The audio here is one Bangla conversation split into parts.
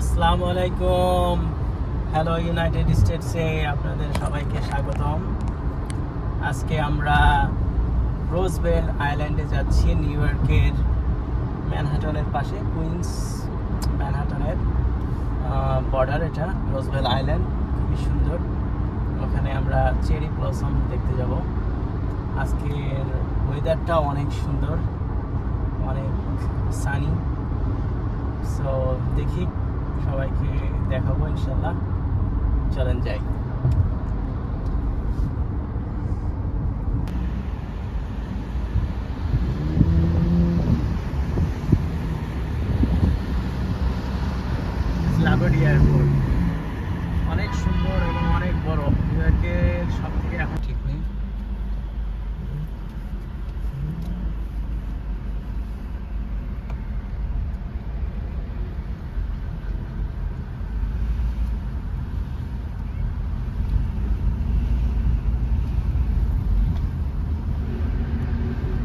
আসসালামু আলাইকুম হ্যালো ইউনাইটেড স্টেটসে আপনাদের সবাইকে স্বাগতম। আজকে আমরা রোজবেল আইল্যান্ডে যাচ্ছি নিউ ইয়র্কের ম্যানহাটনের পাশে কুইন্স ম্যানহাটনের বর্ডার এটা রোজবেল আইল্যান্ড খুবই সুন্দর। ওখানে আমরা চেরি ব্লসম দেখতে যাব। আজকের ওয়েদারটা অনেক সুন্দর, অনেক সানি সো দেখি সবাইকে দেখাবো ইনশাল্লাহ। চলেন যাই। এয়ারপোর্ট অনেক সুন্দর এবং অনেক বড়। নিউইয়র্কের সব থেকে এখন ঠিক নেই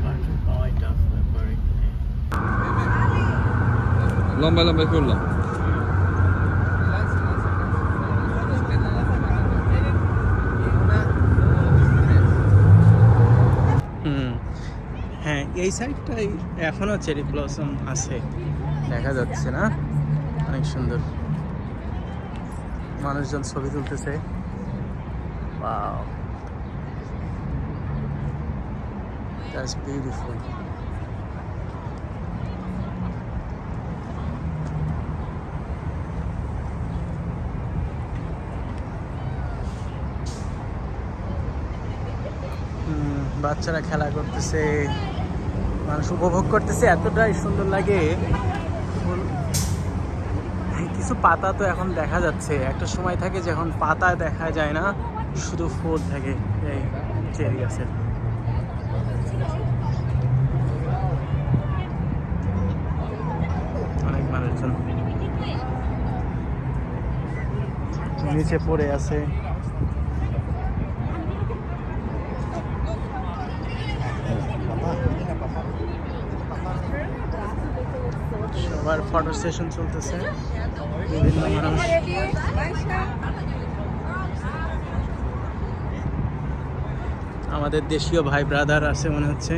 পার্কিং পাওয়াই টাফ ব্যাপার এখানে লম্বা লম্বা করলাম হ্যাঁ এই সাইডটাই এখনও চেরি ব্লসম আছে। দেখা যাচ্ছে না? অনেক সুন্দর। মানুষজন ছবি তুলতেছে। Wow. That's beautiful. হুম, বাচ্চারা খেলা করতেছে, মানুষ উপভোগ করতেছে, এতটাই সুন্দর লাগে। কিছু পাতা তো এখন দেখা যাচ্ছে। একটা সময় থাকে যখন পাতা দেখা যায় না, শুধু ফুল থাকে এই চেরি গাছের। অনেক মানুষজন নিচে পড়ে আছে। সবার ফটো সেশন চলতেছে। বিভিন্ন মানুষ। আমাদের দেশীয় ভাই ব্রাদার আছে মনে হচ্ছে।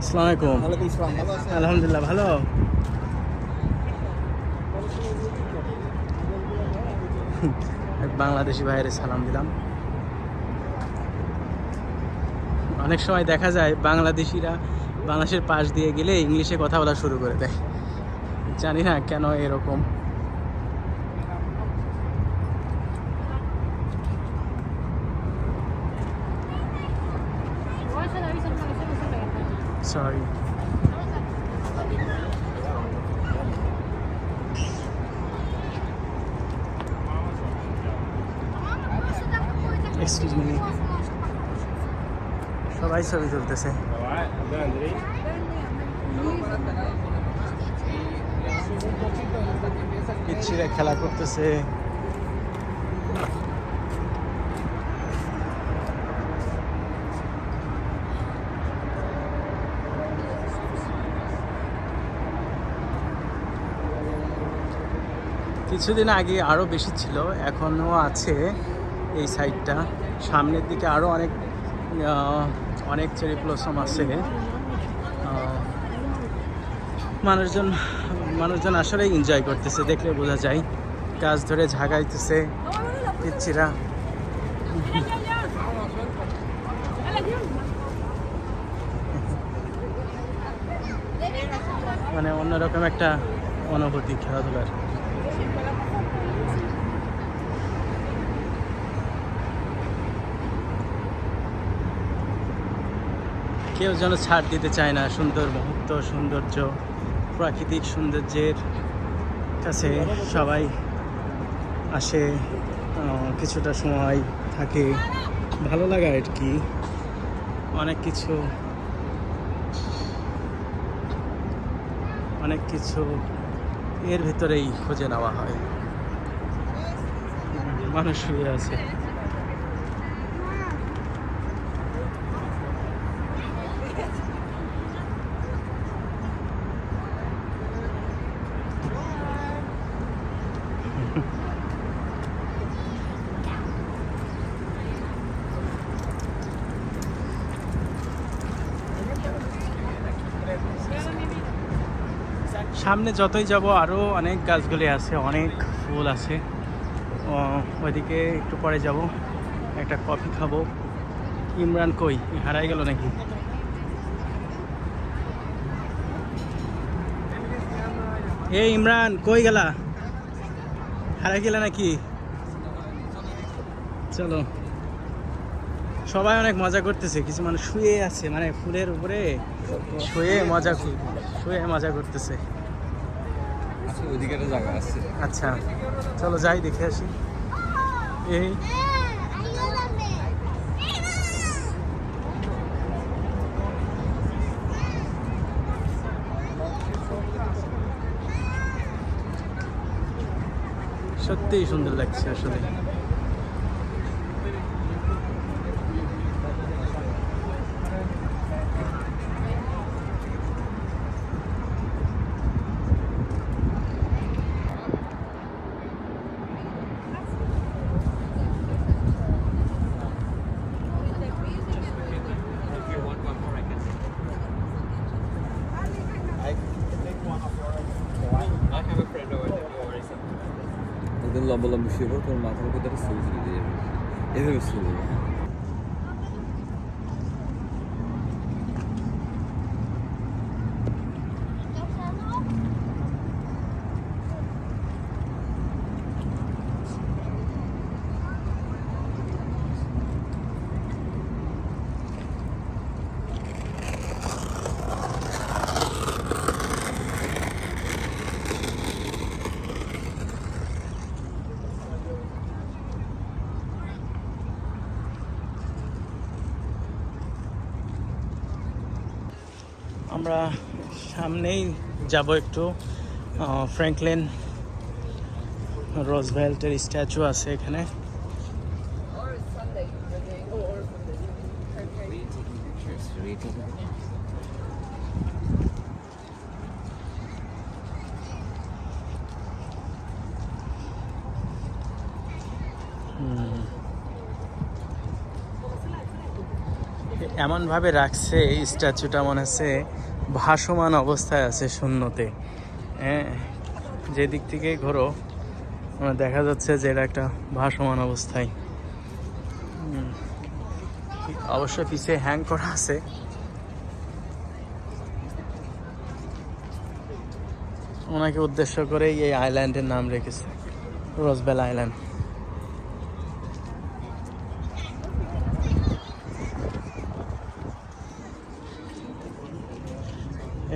আসসালামু আলাইকুম। আলহামদুলিল্লাহ ভালো? বাংলাদেশি ভাইয়ের সালাম দিলাম। অনেক সময় দেখা যায় বাংলাদেশিরা বাংলাদেশের পাশ দিয়ে গেলে ইংলিশে কথা বলা শুরু করে দেয়। জানি না কেন এরকম। সরি এক্সকিউজ মি সবাই ছবি তুলতেছে। পিচ্ছিরা খেলা করতেছে। কিছুদিন আগে আরও বেশি ছিল এখনও আছে এই সাইডটা সামনের দিকে আরও অনেক অনেক চেরি ব্লসম আছে। মানুষজন মানুষজন আসলে এনজয় করতেছে, দেখলে বোঝা যায়। গাছ ধরে ঝাগাইতেছে, পিচ্ছিরা। মানে অন্যরকম একটা অনুভূতি খেলাধুলার। কেউ যেন ছাড় দিতে চায় না। সুন্দর মুহূর্ত, সৌন্দর্য, প্রাকৃতিক সৌন্দর্যের কাছে সবাই আসে কিছুটা সময় থাকে। ভালো লাগা আর কি। অনেক কিছু অনেক কিছু এর ভিতরেই খুঁজে নেওয়া হয়। মানুষ শুয়ে আছে। সামনে যতই যাব আরও অনেক গাছগুলি আছে, অনেক ফুল আছে। ওইদিকে একটু পরে যাব, একটা কফি খাব। ইমরান কই? হারাই গেল নাকি? এ ইমরান, কই গেলা? হারাই গেলা নাকি? চলো। সবাই অনেক মজা করতেছে, কিছু মানুষ শুয়ে আছে মানে ফুলের উপরে শুয়ে মজা শুয়ে মজা করতেছে। আচ্ছা চলো যাই দেখে আসি। এই সত্যিই সুন্দর লাগছে আসলে। ওদের লম্বা লম্বা শুয়ে পড়ো, তোর মাথার উপর একটা ছবি তুলে আমরা সামনেই যাব একটু ফ্র্যাঙ্কলিন রোজভেল্টের স্ট্যাচু আছে এখানে। এমনভাবে রাখছে স্ট্যাচুটা মনে হচ্ছে ভাসমান অবস্থায় আছে শূন্যতে। হ্যাঁ যে দিক থেকে ঘোরো দেখা যাচ্ছে যে এটা একটা ভাসমান অবস্থায়। অবশ্য পিছিয়ে হ্যাং করা আছে। ওনাকে উদ্দেশ্য করেই এই আইল্যান্ডের নাম রেখেছে রোজবেল আইল্যান্ড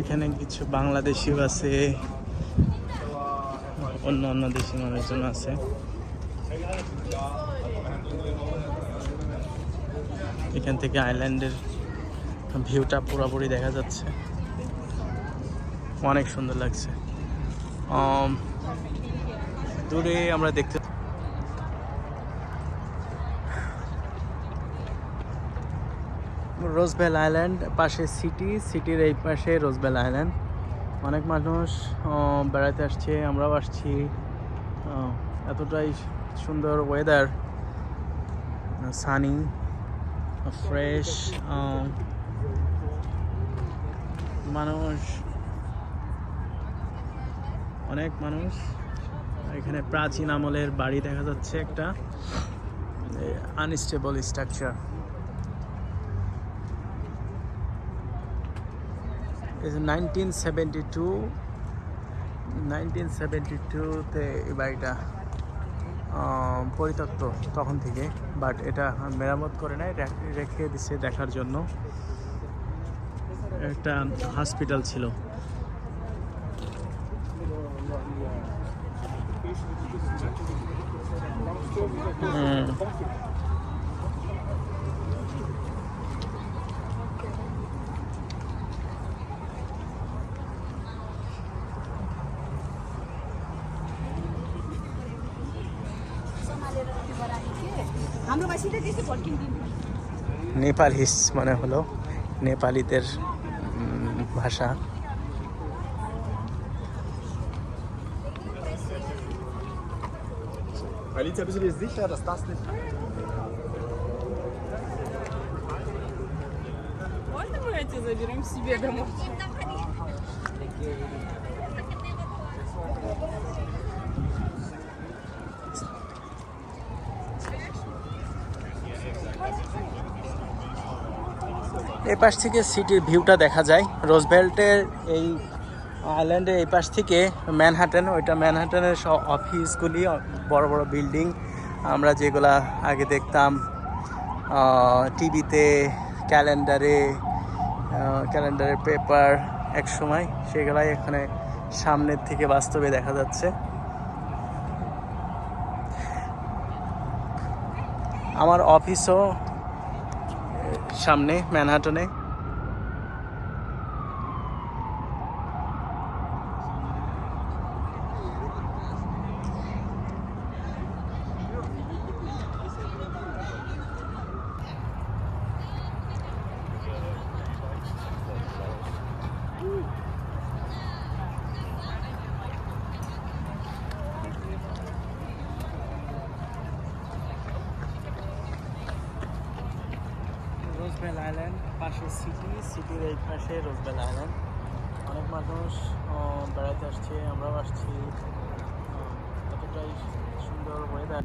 এখানে কিছু বাংলাদেশিও আছে, অন্য অন্য দেশি মানুষজন আছে। এখান থেকে আইল্যান্ডের ভিউটা পুরোপুরি দেখা যাচ্ছে। অনেক সুন্দর লাগছে। দূরে আমরা দেখতে রোজবেল আইল্যান্ড, পাশে সিটি, সিটির এই পাশে রোজবেল আইল্যান্ড। অনেক মানুষ বেড়াতে আসছে, আমরাও আসছি। এতটাই সুন্দর ওয়েদার সানি ফ্রেশ মানুষ। অনেক মানুষ। এখানে প্রাচীন আমলের বাড়ি দেখা যাচ্ছে একটা। Unstable structure nineteen to nineteen seventy টুতে পরিত্যক্ত তখন থেকে। বাট এটা মেরামত করে নাই, রেখে- দিচ্ছে দেখার জন্য। একটা হসপিটাল ছিল। নেপালিস মানে হলো নেপালিদের উম, ভাষা Alicia, bist du dir sicher, dass das nicht. Можно мы эти заберем себе домой? এই পাশ থেকে সিটির ভিউটা দেখা যায়। রোজভেল্টের এই আইল্যান্ডের এই পাশ থেকে ম্যানহাটন ওইটা ম্যানহাটনের সব অফিসগুলি, বড় বড় বিল্ডিং। আমরা যেগুলা আগে দেখতাম টিভিতে, ক্যালেন্ডারে ক্যালেন্ডারের পেপার এক সময় সেগুলাই এখানে সামনের থেকে বাস্তবে দেখা যাচ্ছে। আমার অফিসও সামনে ম্যানহাটনে রোজবেল আইল্যান্ড পাশে সিটি সিটির এই পাশে রোজবেল আইল্যান্ড অনেক মানুষ বেড়াতে আসছে, আমরাও আসছি। এতটাই সুন্দর ওয়েদার